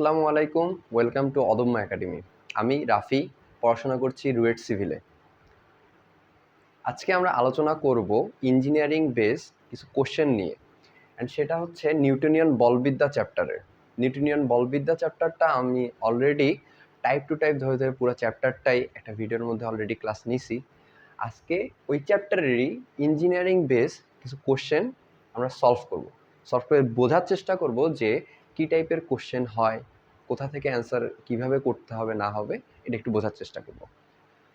আসসালামু আলাইকুম welcome to অদম্য একাডেমি। আমি রাফি, পড়াশোনা করছি রুয়েট সিভিলে। আজকে আমরা আলোচনা করব ইঞ্জিনিয়ারিং বেস কিছু কোশ্চেন নিয়ে। অ্যান্ড সেটা হচ্ছে নিউটনিয়ান বলবিদ্যা চ্যাপ্টারের নিউটনিয়ান বলবিদ্যা চ্যাপ্টারটা আমি অলরেডি টাইপ টু টাইপ ধরে ধরে পুরো চ্যাপ্টারটাই একটা ভিডিওর মধ্যে অলরেডি ক্লাস নিছি। আজকে ওই চ্যাপ্টারেরই ইঞ্জিনিয়ারিং বেস কিছু কোশ্চেন আমরা সলভ করব। সলভ করে বোঝার চেষ্টা করব যে কী টাইপের কোশ্চেন হয় কোথা থেকে অ্যান্সার কীভাবে করতে হবে, না হবে, এটা একটু বোঝার চেষ্টা করব।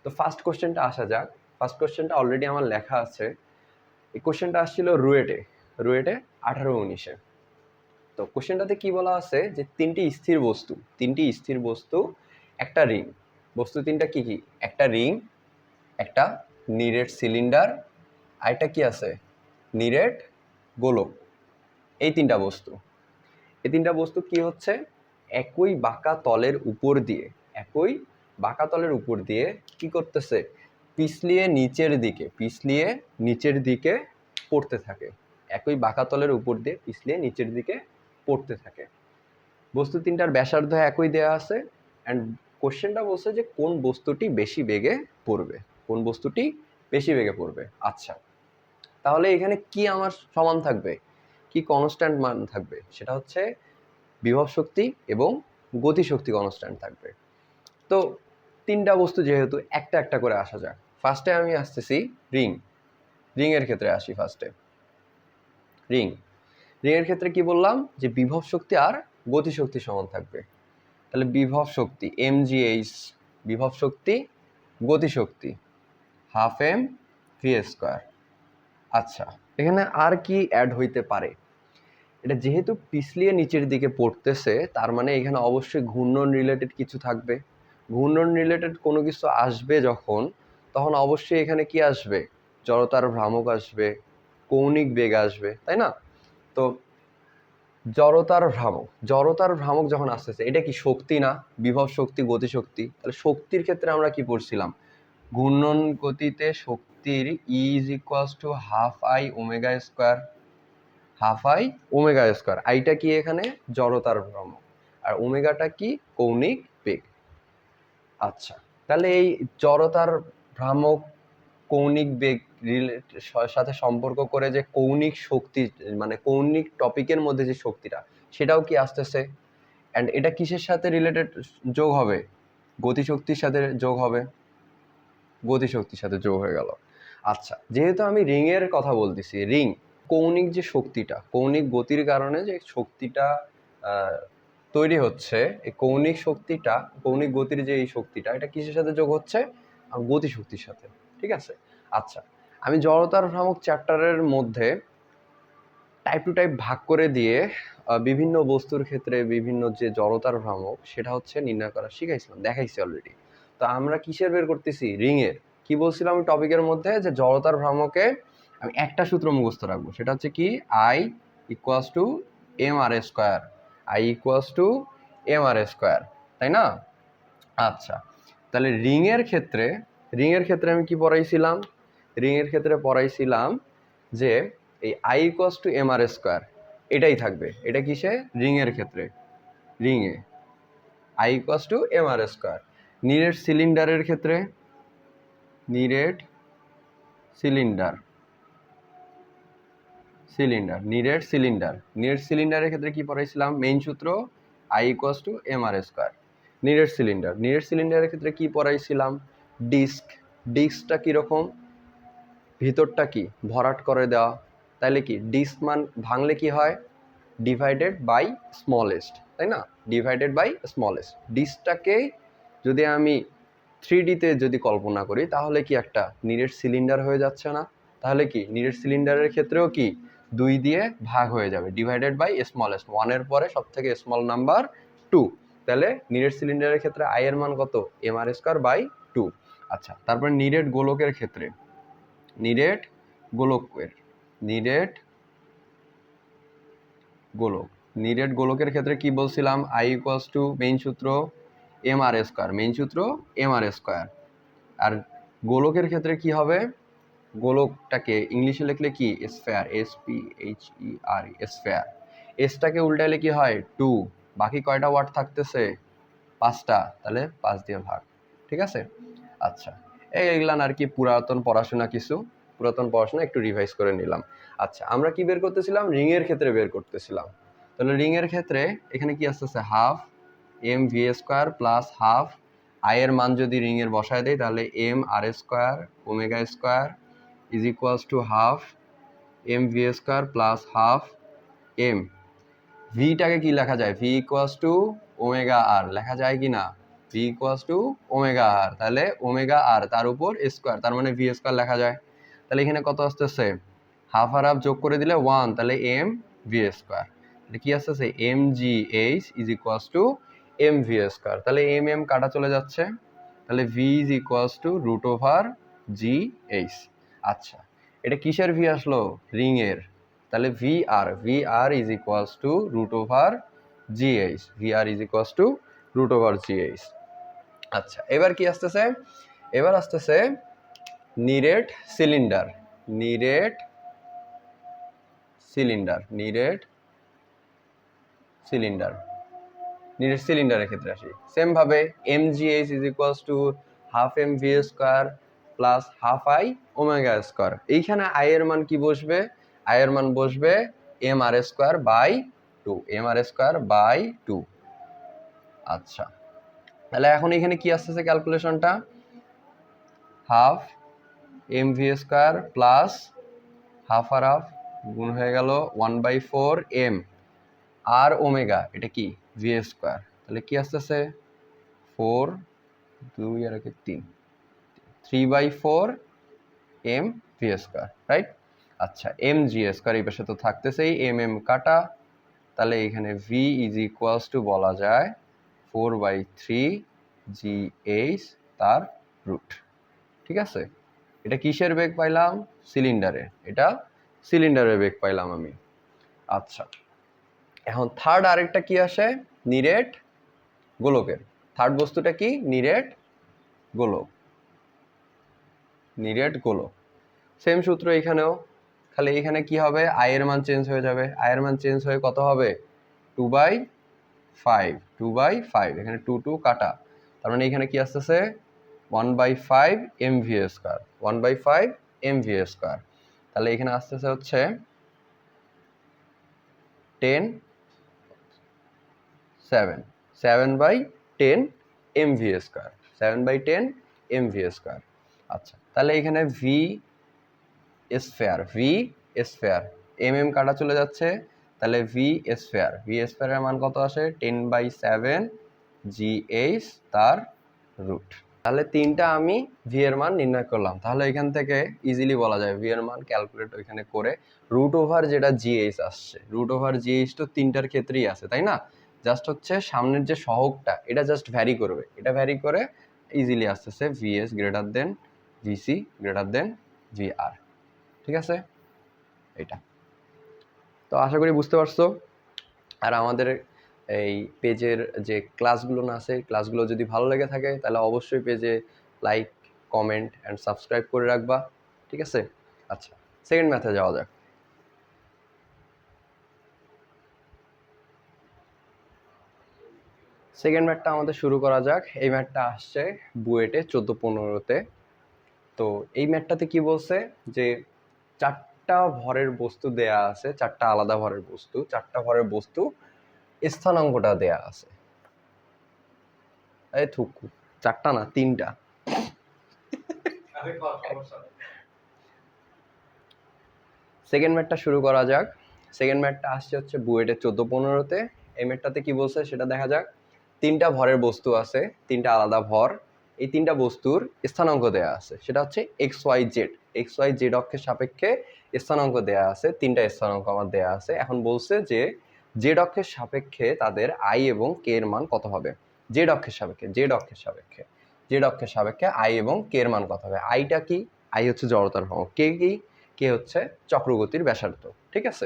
তো ফার্স্ট কোশ্চেনটা আসা যাক। ফার্স্ট কোশ্চেনটা অলরেডি আমার লেখা আছে। এই কোশ্চেনটা আসছিল রুয়েটে। রুয়েটে আঠারো উনিশে। তো কোশ্চেনটাতে কি বলা আছে? যে তিনটি স্থির বস্তু, তিনটি স্থির বস্তু, একটা রিং বস্তু তিনটা কি কি? একটা রিং একটা নিরেট সিলিন্ডার আর একটা কি আছে? নিরেট গোলক। এই তিনটা বস্তু। এই তিনটা বস্তু কি হচ্ছে? একই বাঁকা তলের উপর দিয়ে, একই বাঁকা তলের উপর দিয়ে কি করতেছে? পিছলিয়ে নিচের দিকে, পিছলিয়ে নিচের দিকে পড়তে থাকে। একই বাঁকা তলের উপর দিয়ে পিছলিয়ে নিচের দিকে পড়তে থাকে। বস্তু তিনটার ব্যাসার্ধ একই দেয়া আছে। অ্যান্ড কোশ্চেনটা বলছে যে কোন বস্তুটি বেশি বেগে পড়বে? কোন বস্তুটি বেশি বেগে পড়বে? আচ্ছা তাহলে এখানে কি আমার সমান থাকবে? কি কনস্ট্যান্ট মান থাকবে? সেটা হচ্ছে বিভব শক্তি এবং গতিশক্তি কনস্ট্যান্ট থাকবে। তো তিনটা বস্তু যেহেতু একটা একটা করে আসা যাক। ফার্স্টে আমি আসতেছি রিং রিংয়ের ক্ষেত্রে আসি ফার্স্টে রিং রিংয়ের ক্ষেত্রে কি বললাম? যে বিভব শক্তি আর গতিশক্তি সমান থাকবে। তাহলে বিভব শক্তি এম বিভব শক্তি গতিশক্তি হাফ এম ভি স্কোয়ার আচ্ছা এখানে আর কি অ্যাড হইতে পারে? এটা যেহেতু পিছলিয়ে নিচের দিকে পড়তেছে, তার মানে এখানে অবশ্যই ঘূর্ণন রিলেটেড কিছু থাকবে। ঘূর্ণন রিলেটেড কোনো কিছু আসবে যখন, তখন অবশ্যই এখানে কি আসবে? জড়তার ভ্রামক আসবে, কৌণিক বেগ আসবে, তাই না? তো জড়তার ভ্রামক জড়তার ভ্রামক যখন আসতেছে, এটা কি শক্তি না? বিভব শক্তি গতিশক্তি তাহলে শক্তির ক্ষেত্রে আমরা কি পড়ছিলাম? ঘূর্ণন গতিতে শক্তির is equals to half I omega square half I omega square. আইটা কি এখানে? জড়তার ভ্রমক আর ওমেগাটা কি? কৌণিক বেগ। আচ্ছা তাহলে এই জড়তার ভ্রামক কৌণিক বেগ সাথে সম্পর্ক করে যে কৌণিক শক্তি মানে কৌণিক টপিকের মধ্যে যে শক্তিটা, সেটাও কি আসতেছে? অ্যান্ড এটা কিসের সাথে রিলেটেড যোগ হবে? গতিশক্তির সাথে যোগ হবে। গতিশক্তির সাথে যোগ হয়ে গেল। আচ্ছা যেহেতু আমি রিংয়ের কথা বলতেছি, রিং কৌণিক যে শক্তিটা, কৌণিক গতির কারণে যে শক্তিটা তৈরি হচ্ছে, এই কৌণিক শক্তিটা, কৌণিক গতির যে এই শক্তিটা, এটা কিসের সাথে যোগ হচ্ছে? গতি শক্তির সাথে, ঠিক আছে? আচ্ছা আমি জড়তার ভ্রামক চ্যাপ্টারের মধ্যে টাইপ টু টাইপ ভাগ করে দিয়ে বিভিন্ন বস্তুর ক্ষেত্রে বিভিন্ন যে জড়তার ভ্রামক, সেটা হচ্ছে নির্ণয় করা শিখাইছিলাম, দেখাইছি অলরেডি তো আমরা কিসের বের করতেছি? রিংয়ের কি বলছিলাম টপিকের মধ্যে? যে জড়তার ভ্রামকে আমি একটা সূত্র মুখস্থ রাখব। সেটা হচ্ছে কি? I equals to M R square I equals to M R square তাই না? আচ্ছা তাহলে রিংয়ের ক্ষেত্রে রিংয়ের ক্ষেত্রে আমি কি পড়াইছিলাম? রিংয়ের ক্ষেত্রে পড়াইছিলাম যে এই I equals to M R square এটাই থাকবে। এটা কিসে? রিংয়ের ক্ষেত্রে। রিংয়ে I equals to M R square নিরেট সিলিন্ডারের ক্ষেত্রে? নিরেট সিলিন্ডার সিলিন্ডার নিরেট সিলিন্ডার। নিরেট সিলিন্ডারের ক্ষেত্রে কি পড়াইছিলাম? মেইন সূত্র I equals to M R square নিরেট সিলিন্ডার নিরেট সিলিন্ডারের ক্ষেত্রে কি পড়াইছিলাম? ডিস্ক ডিস্কটা কীরকম ভিতরটা কি? ভরাট করে দেওয়া। তাইলে কি? ডিস্ক মান ভাঙলে কি হয়? ডিভাইডেড বাই স্মলেস্ট তাই না? ডিভাইডেড বাই স্মলেস্ট ডিস্কটাকে যদি আমি থ্রি ডিতে যদি কল্পনা করি, তাহলে কি একটা নিরেট সিলিন্ডার হয়ে যাচ্ছে না? তাহলে কি? নিরেট সিলিন্ডারের ক্ষেত্রেও কি? দুই দিয়ে ভাগ হয়ে যাবে ডিভাইডেড বাই স্মলেস্ট ওয়ানের পরে সব থেকে স্মল নাম্বার টু তাহলে নিরেট সিলিন্ডারের ক্ষেত্রে আই এর মান কত? M R square by two আচ্ছা তারপর নিরেট গোলকের ক্ষেত্রে, নিরেট গোলকের, নিরেট গোলক। নিরেট গোলকের ক্ষেত্রে কি বলছিলাম? আই ইকুয়ালস টু মেইন সূত্র এম আর স্কোয়ার মেইন সূত্র এম আর স্কোয়ার আর গোলকের ক্ষেত্রে কি হবে? গোলকটাকে ইংলিশে লিখলে কি? Sphere S P H E R sphere এসটাকে উল্টাইলে কি হয়? টু বাকি কয়টা ওয়ার্ড থাকতেছে? পাঁচটা। তাহলে পাঁচ দিয়ে ভাগ। ঠিক আছে? আচ্ছা। এই এগুলান আর কি পুরাতন পড়াশোনা কিছু। পুরাতন পড়াশোনা একটু রিভাইজ করে নিলাম। আচ্ছা আমরা কি বের করতেছিলাম? রিং এর ক্ষেত্রে বের করতেছিলাম। তাহলে রিং এর ক্ষেত্রে এখানে কি আসতেছে half M V square plus half I এর মান যদি রিং এর বসায় দেয় তাহলে M R square omega square is equals to half M V square plus half M ভিটাকে কি লেখা যায়? V equals to omega R লেখা যায় কি না? V equals to omega R তাহলে ওমেগা আর তার উপর স্কোয়ার তার মানে ভি স্কোয়ার লেখা যায়। তাহলে এখানে কত আসতেছে? হাফ আর হাফ যোগ করে দিলে ওয়ান তাহলে এম ভি স্কোয়ার তাহলে কি আসতেছে? M G H is equals to M V square তাহলে এম এম কাটা চলে যাচ্ছে। তাহলে V is equals to root over G H আচ্ছা এটা কিসের ভি আসলো? রিং এর তাহলে V R V R is equals to root over G H V R is equals to root over G H আচ্ছা এবার কি আসতেছে? এবার আসতেছে নিরেট সিলিন্ডার নিরেট সিলিন্ডার নিরেট সিলিন্ডার নিরেট সিলিন্ডারের ক্ষেত্রে আসি। সেম ভাবে M G H is equals to half M V square plus half I omega square এইখানে আই এর মান কি বসবে? আই এর মান বসবে M R square by two M R square by two আচ্ছা তাহলে এখন এখানে কি আসতেছে ক্যালকুলেশনটা half M V square plus half আর হাফ গুণ হয়ে গেল one by four M R omega এটা কি? ভি স্কোয়ার তাহলে কি আসতেছে? ফোর দুই আর তিন। Three by four M V square right আচ্ছা এম জি স্কোয়ার এই পাশে তো থাকতেছেই, এম এম কাটা, তাহলে এখানে ভি ইজ ইকুয়ালস টু বলা যায় four by three G H তার রুট ঠিক আছে? এটা কিসের বেগ পাইলাম? সিলিন্ডারের, এটা সিলিন্ডারের বেগ পাইলাম আমি। আচ্ছা এখন থার্ড আরেকটা কি আসে? নিরেট গোলকের থার্ড বস্তুটা কি? নিরেট গোলক। নিরেট গোলক সেম সূত্র এখানেও। খালি এখানে কি হবে? আয়ের মান চেঞ্জ হয়ে যাবে। আয়ের মান চেঞ্জ হয়ে কত হবে? Two by five two by five এখানে টু টু কাটা। তার মানে এখানে কি আসতেছে? One by five M V square one by five M V square তাহলে এখানে আসতেছে হচ্ছে ten seven seven by ten M V square seven by ten M V square আচ্ছা। তাহলে এখানে V sphere V sphere M M কাটা চলে যাচ্ছে, তাহলে ভি স্ফেয়ার ভি স্ফেয়ারের মান কত আসে? Ten by seven G H তার রুট তাহলে তিনটা আমি ভি এর মান নির্ণয় করলাম। তাহলে এখান থেকে ইজিলি বলা যায় ভি এর মান ক্যালকুলেট ওইখানে করে রুট ওভার যেটা জি এইচ আসছে রুট ওভার জি এইচ তো তিনটার ক্ষেত্রেই আছে, তাই না? জাস্ট হচ্ছে সামনের যে সহগটা, এটা জাস্ট ভ্যারি করবে। এটা ভ্যারি করে ইজিলি আসতেছে VS greater than VC greater than VR ঠিক আছে? এটা তো আশা করি বুঝতে পারছ। আর আমাদের এই পেজের যে ক্লাসগুলো না আছে, ক্লাসগুলো যদি ভালো লেগে থাকে, তাহলে অবশ্যই পেজে লাইক, কমেন্ট অ্যান্ড সাবস্ক্রাইব করে রাখবা, ঠিক আছে? আচ্ছা সেকেন্ড ম্যাথে যাওয়া যাক। সেকেন্ড ম্যাটটা আমাদের শুরু করা যাক। এই ম্যাটটা আসছে বুয়েটে চোদ্দ পনেরোতে। তো এই ম্যাটটাতে কি বলছে? যে চারটা ভরের বস্তু দেয়া আছে, চারটা আলাদা ভরের বস্তু, চারটা ভরের বস্তু স্থানাঙ্কটা দেয়া আছে। এই থুকু, চারটা না, তিনটা। সেকেন্ড ম্যাটটা শুরু করা যাক। সেকেন্ড ম্যাটটা আসছে হচ্ছে বুয়েটের চোদ্দ পনেরোতে। এই ম্যাটটাতে কি বলছে সেটা দেখা যাক। তিনটা ভরের বস্তু আছে, তিনটা আলাদা ভর। এই তিনটা বস্তুর স্থানাঙ্ক দেয়া আছে। সেটা হচ্ছে X Y Z. X Y Z অক্ষের সাপেক্ষে স্থানাঙ্ক দেয়া আছে, তিনটা স্থানাঙ্ক আমার দেয়া আছে। এখন বলছে যে জেড অক্ষের সাপেক্ষে তাদের আই এবং কে এর মান কত হবে? জেড অক্ষের সাপেক্ষে, জেড অক্ষের সাপেক্ষে। জেড অক্ষের সাপেক্ষে আই এবং কে এর মান কত হবে? আইটা কি? আই হচ্ছে জড়তার ভ্রমণ কে কি? কে হচ্ছে চক্রগতির ব্যাসার্ধ। ঠিক আছে?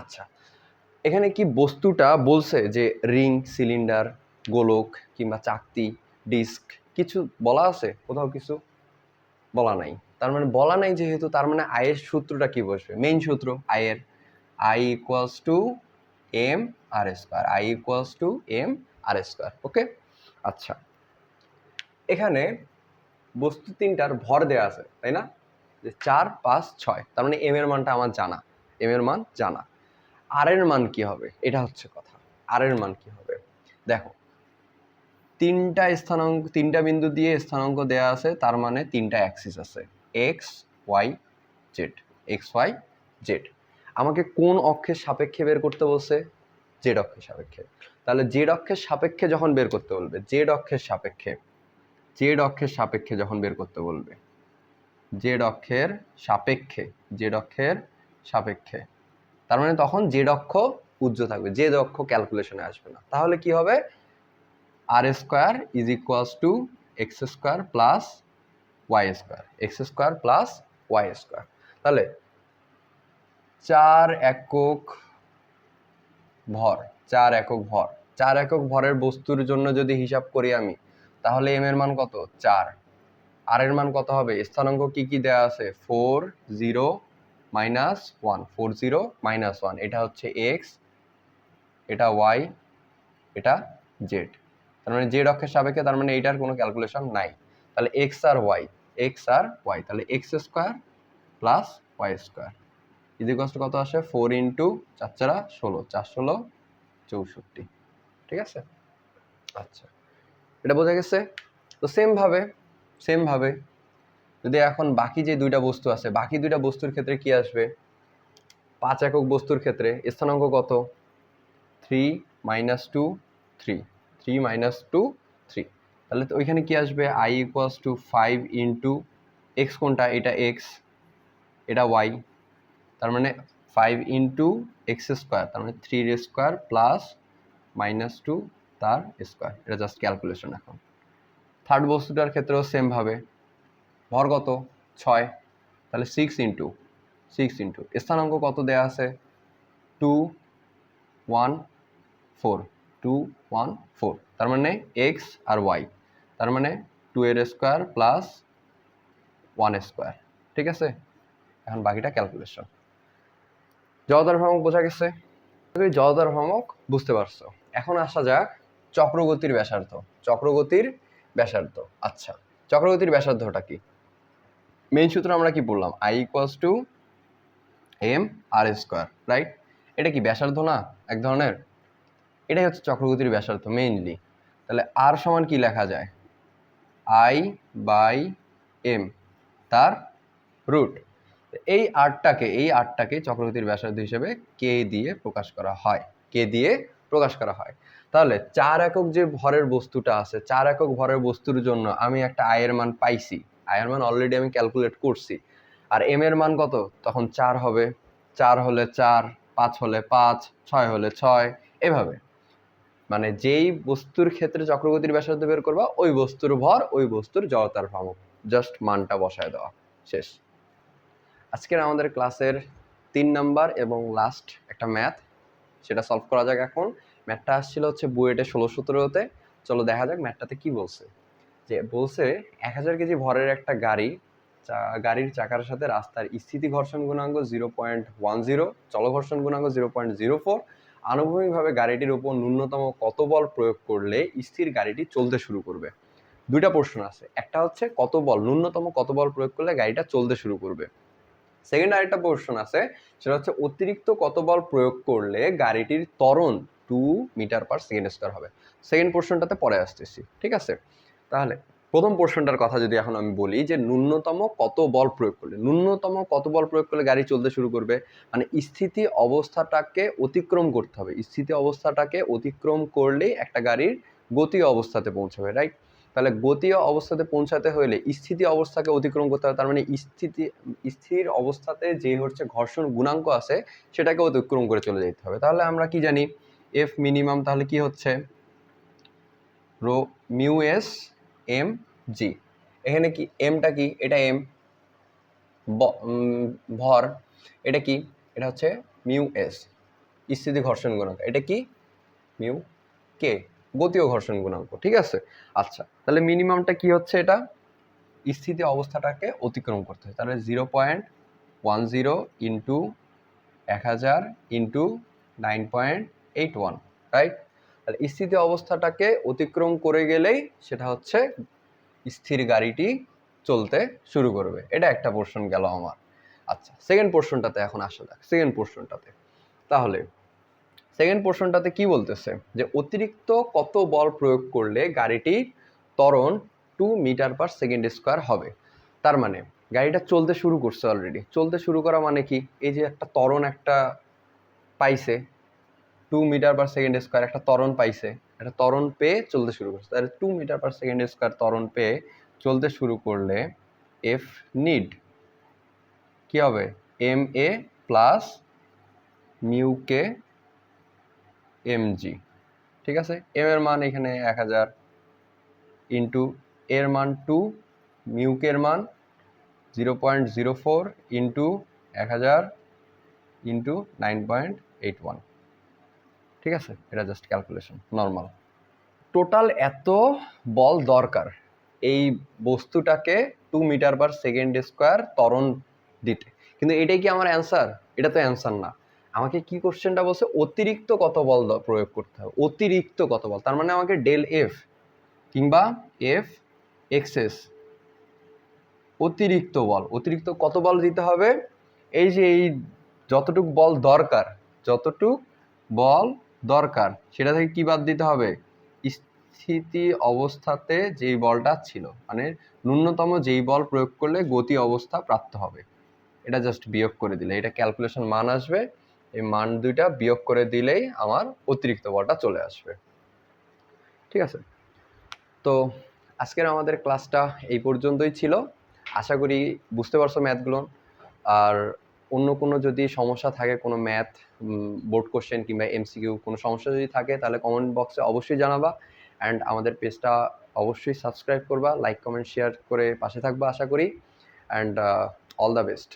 আচ্ছা এখানে কি বস্তুটা বলছে যে রিং, সিলিন্ডার, গোলক কিংবা চাকতি, ডিস্ক কিছু বলা আছে? কোথাও কিছু বলা নাই। তার মানে বলা নাই যেহেতু, তার মানে আয়ের সূত্রটা কি বসবে? মেইন সূত্র, আয়ের। I equals to M R square I equals to M R square okay আচ্ছা। এখানে বস্তু তিনটার ভর দেওয়া আছে, তাই না? যে চার, পাঁচ, ছয়। তার মানে এম এর মানটা আমার জানা। এম এর মান জানা। আর এর মান কি হবে? এটা হচ্ছে কথা। আর এর মান কি হবে? দেখো তিনটা স্থানাঙ্ক, তিনটা বিন্দু দিয়ে স্থানাঙ্ক দেওয়া আছে, তার মানে তিনটা অ্যাক্সিস আছে। X Y Z X Y Z আমাকে কোন অক্ষের সাপেক্ষে বের করতে বলছে? জেড অক্ষের সাপেক্ষে। তাহলে জেড অক্ষের সাপেক্ষে যখন বের করতে বলবে জেড অক্ষের সাপেক্ষে জেড অক্ষের সাপেক্ষে যখন বের করতে বলবে জেড অক্ষের সাপেক্ষে জেড অক্ষের সাপেক্ষে, তার মানে তখন জেড অক্ষ উজ্জ থাকবে জেড অক্ষ ক্যালকুলেশনে আসবে না। তাহলে কি হবে? R square is equals to X square plus Y square, X square plus Y square. তাহলে চার একক ভর, চার একক ভর, চার একক ভরের বস্তুর জন্য যদি হিসাব করি আমি, তাহলে এম এর মান কত? চার। আর এর মান কত হবে? স্থানাঙ্ক কি কি দেওয়া আছে? Four zero minus one, four zero minus one, এটা হচ্ছে এক্স এটা ওয়াই এটা জেড তার মানে জেড অক্ষের সাপেক্ষে তার মানে এইটার কোনো ক্যালকুলেশন নাই। তাহলে এক্স আর ওয়াই এক্স আর ওয়াই তাহলে X square plus Y square ইজিকস্ট কত আসে? ফোর ইন্টু চার চারা ষোলো, চার ষোলো চৌষট্টি। ঠিক আছে? আচ্ছা। এটা বোঝা গেছে? তো সেমভাবে সেমভাবে যদি এখন বাকি যে দুইটা বস্তু আছে, বাকি দুইটা বস্তুর ক্ষেত্রে কি আসবে? পাঁচ একক বস্তুর ক্ষেত্রে স্থানাঙ্ক কত? Three minus two three three minus two three তাহলে তো ওইখানে কি আসবে? I equals to five into X কোনটা? এটা এক্স এটা ওয়াই তার মানে ফাইভ ইন্টু এক্স স্কোয়ার তার মানে থ্রির স্কোয়ার প্লাস মাইনাস টু তার স্কোয়ার এটা জাস্ট ক্যালকুলেশন এখন। থার্ড বস্তুটার ক্ষেত্রেও সেমভাবে ভর কত? ছয়। তাহলে সিক্স ইন্টু সিক্স ইন্টু স্থানাঙ্ক কত দেয়া আছে? Two one four two one four তার মানে এক্স আর ওয়াই তার মানে টু এর স্কোয়ার প্লাস ওয়ান স্কোয়ার ঠিক আছে? এখন বাকিটা ক্যালকুলেশন জড়তার ভ্রামক বোঝা গেছে? জড়তার ভ্রামক বুঝতে পারছ। এখন আসা যাক চক্রগতির ব্যাসার্ধ। চক্রগতির ব্যাসার্ধ। আচ্ছা চক্রগতির ব্যাসার্ধটা কি? মেইন সূত্র আমরা কি বললাম? I equals to M R square right এটা কি ব্যাসার্ধ না? এক ধরনের এটাই হচ্ছে চক্রগতির ব্যাসার্ধ মেইনলি তাহলে আর সমান কি লেখা যায়? আই বাই এম তার রুট এই আটটাকে এই আটটাকে চক্রগতির ব্যাসার্ধ হিসেবে কে দিয়ে প্রকাশ করা হয়। কে দিয়ে প্রকাশ করা হয়। তাহলে চার একক যে ভরের বস্তুটা আছে, চার একক ভরের বস্তুর জন্য আমি একটা আয়ের মান পাইছি। আয়ের মান অলরেডি আমি ক্যালকুলেট করছি। আর এম এর মান কত? তখন চার হবে। চার হলে চার, পাঁচ হলে পাঁচ, ছয় হলে ছয়, এভাবে। মানে যেই বস্তুর ক্ষেত্রে চক্রগতির ব্যাসার্ধ বের করবা, ওই বস্তুর ভর, ওই বস্তুর জড়তার ভ্রামক জাস্ট মানটা বসায় দেওয়া, শেষ। আজকের আমাদের ক্লাসের তিন নাম্বার এবং লাস্ট একটা ম্যাথ সেটা সলভ করা যাক এখন। ম্যাথটা আসছিল হচ্ছে বুয়েটে ষোলো সতেরোতে। চলো দেখা যাক ম্যাথটাতে কি বলছে। যে বলছে, এক হাজার কেজি ভরের একটা গাড়ি গাড়ির চাকার সাথে রাস্তার স্থিতি ঘর্ষণ গুণাঙ্ক জিরো পয়েন্ট ওয়ান জিরো চলো চলঘর্ষণ গুণাঙ্ক জিরো পয়েন্ট জিরো ফোর আনুভূমিকভাবে গাড়িটির উপর ন্যূনতম কত বল প্রয়োগ করলে স্থির গাড়িটি চলতে শুরু করবে? দুইটা প্রশ্ন আছে। একটা হচ্ছে কত বল, ন্যূনতম কত বল প্রয়োগ করলে গাড়িটা চলতে শুরু করবে? সেকেন্ড আরেকটা পোর্শন আছে, সেটা হচ্ছে অতিরিক্ত কত বল প্রয়োগ করলে গাড়িটির ত্বরণ two metre per second square হবে? সেকেন্ড পোর্শনটাতে পরে আসতেছি, ঠিক আছে? তাহলে প্রথম পোর্শনটার কথা যদি এখন আমি বলি যে ন্যূনতম কত বল প্রয়োগ করলে? ন্যূনতম কত বল প্রয়োগ করলে গাড়ি চলতে শুরু করবে? মানে স্থিতি অবস্থাটাকে অতিক্রম করতে হবে। স্থিতি অবস্থাটাকে অতিক্রম করলেই একটা গাড়ির গতীয় অবস্থাতে পৌঁছাবে রাইট তাহলে গতীয় অবস্থাতে পৌঁছাতে হলে স্থিতি অবস্থাকে অতিক্রম করতে হবে। তার মানে স্থিতি, স্থির অবস্থাতে যে হচ্ছে ঘর্ষণ গুণাঙ্ক আছে, সেটাকে অতিক্রম করে চলে যেতে হবে। তাহলে আমরা কি জানি? এফ মিনিমাম তাহলে কি হচ্ছে? Rho mu S M G এখানে কি এমটা কি? এটা এম ভর। এটা কি? এটা হচ্ছে মিউ এস। স্থিতি ঘর্ষণ গুণাঙ্ক এটা কি? মিউ কে। গতীয় ঘর্ষণ গুণাঙ্ক। ঠিক আছে? আচ্ছা তাহলে মিনিমামটা কি হচ্ছে এটা? স্থিতি অবস্থাটাকে অতিক্রম করতে হয়। তাহলে zero point one zero into এক হাজার into nine point eight one right তাহলে স্থিতি অবস্থাটাকে অতিক্রম করে গেলেই সেটা হচ্ছে স্থির গাড়িটি চলতে শুরু করবে। এটা একটা পোর্শন গেল আমার। আচ্ছা সেকেন্ড পোর্শনটাতে এখন আসা যাক। সেকেন্ড পোর্শনটাতে তাহলে সেকেন্ড পোর্শনটাতে কি বলতেছে? যে অতিরিক্ত কত বল প্রয়োগ করলে গাড়িটি ত্বরণ two metre per second square হবে? তার মানে গাড়িটা চলতে শুরু করছে অলরেডি চলতে শুরু করা মানে কি? এই যে একটা ত্বরণ একটা পাইছে two metre per second square একটা ত্বরণ পাইছে। একটা ত্বরণ পেয়ে চলতে শুরু করছে। তাহলে two metre per second square ত্বরণ পেয়ে চলতে শুরু করলে এফ নিড কি হবে? M A plus mu K M G ঠিক আছে? এম এর মান এখানে এক হাজার ইন্টু এর মান টু মিউকের মান zero point zero four into এক হাজার into nine point eight one ঠিক আছে? এটা জাস্ট ক্যালকুলেশন নর্মাল টোটাল এত বল দরকার এই বস্তুটাকে two metre per second square ত্বরণ দিতে। কিন্তু এটাই কি আমার অ্যান্সার এটা তো অ্যান্সার না। আমাকে কি কোশ্চেনটা বলছে? অতিরিক্ত কত বল প্রয়োগ করতে হবে। অতিরিক্ত কত বল? তার মানে আমাকে ডেল এফ কিংবা এফ এক্সেস অতিরিক্ত বল। অতিরিক্ত কত বল দিতে হবে? এই যে এই যতটুক বল দরকার, যতটুক বল দরকার, সেটা থেকে কি বাদ দিতে হবে? স্থিতি অবস্থাতে যেই বলটা ছিল মানে ন্যূনতম যেই বল প্রয়োগ করলে গতি অবস্থা প্রাপ্ত হবে। এটা জাস্ট বিয়োগ করে দিলে, এটা ক্যালকুলেশন মান আসবে, এই মান দুইটা বিয়োগ করে দিলেই আমার অতিরিক্ত বলটা চলে আসবে। ঠিক আছে? তো আজকের আমাদের ক্লাসটা এই পর্যন্তই ছিল। আশা করি বুঝতে পারছ ম্যাথগুলো আর অন্য কোনো যদি সমস্যা থাকে, কোনো ম্যাথ বোর্ড কোশ্চেন কিংবা এমসিকিউ কোনো সমস্যা যদি থাকে, তাহলে কমেন্ট বক্সে অবশ্যই জানাবা। অ্যান্ড আমাদের পেজটা অবশ্যই সাবস্ক্রাইব করবা লাইক কমেন্ট শেয়ার করে পাশে থাকবা, আশা করি। And all the best